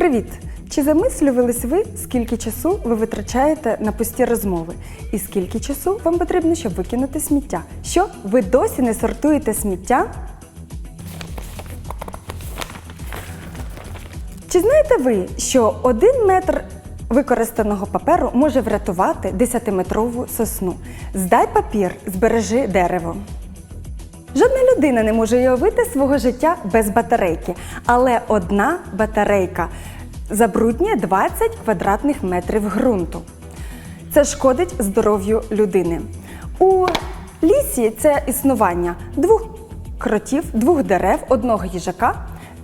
Привіт! Чи замислювались ви, скільки часу ви витрачаєте на пусті розмови? І скільки часу вам потрібно, щоб викинути сміття? Що ви досі не сортуєте сміття? Чи знаєте ви, що один метр використаного паперу може врятувати 10-метрову сосну? Здай папір, збережи дерево. Жодна людина не може уявити свого життя без батарейки, але одна батарейка забруднює 20 квадратних метрів ґрунту. Це шкодить здоров'ю людини. У лісі це існування двох кротів, двох дерев, одного їжака,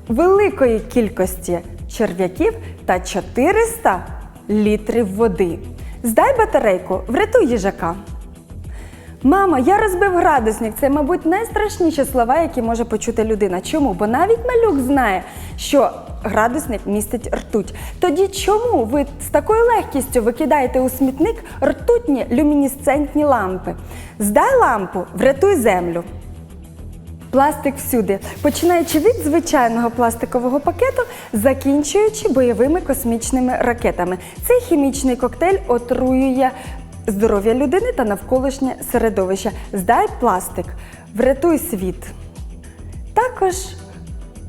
великої кількості черв'яків та 400 літрів води. Здай батарейку, врятуй їжака. Мамо, я розбив градусник. Це, мабуть, найстрашніші слова, які може почути людина. Чому? Бо навіть малюк знає, що градусник містить ртуть. Тоді чому ви з такою легкістю викидаєте у смітник ртутні люмінесцентні лампи? Здай лампу, врятуй землю. Пластик всюди, починаючи від звичайного пластикового пакету, закінчуючи бойовими космічними ракетами. Цей хімічний коктейль отруює здоров'я людини та навколишнє середовище. Здай пластик, врятуй світ. Також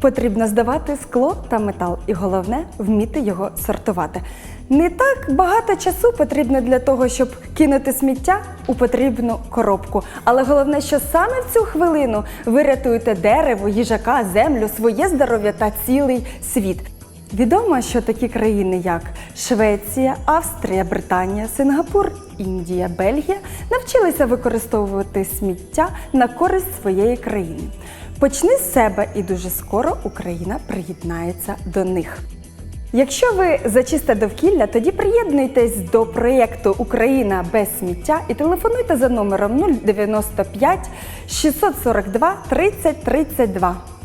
потрібно здавати скло та метал, і головне вміти його сортувати. Не так багато часу потрібно для того, щоб кинути сміття у потрібну коробку. Але головне, що саме в цю хвилину ви рятуєте дерево, їжака, землю, своє здоров'я та цілий світ. Відомо, що такі країни, як Швеція, Австрія, Британія, Сингапур, Індія, Бельгія навчилися використовувати сміття на користь своєї країни. Почни з себе, і дуже скоро Україна приєднається до них. Якщо ви за чисте довкілля, тоді приєднуйтесь до проєкту Україна без сміття і телефонуйте за номером 095 642 30 32.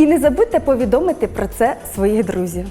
І не забудьте повідомити про це своїх друзів.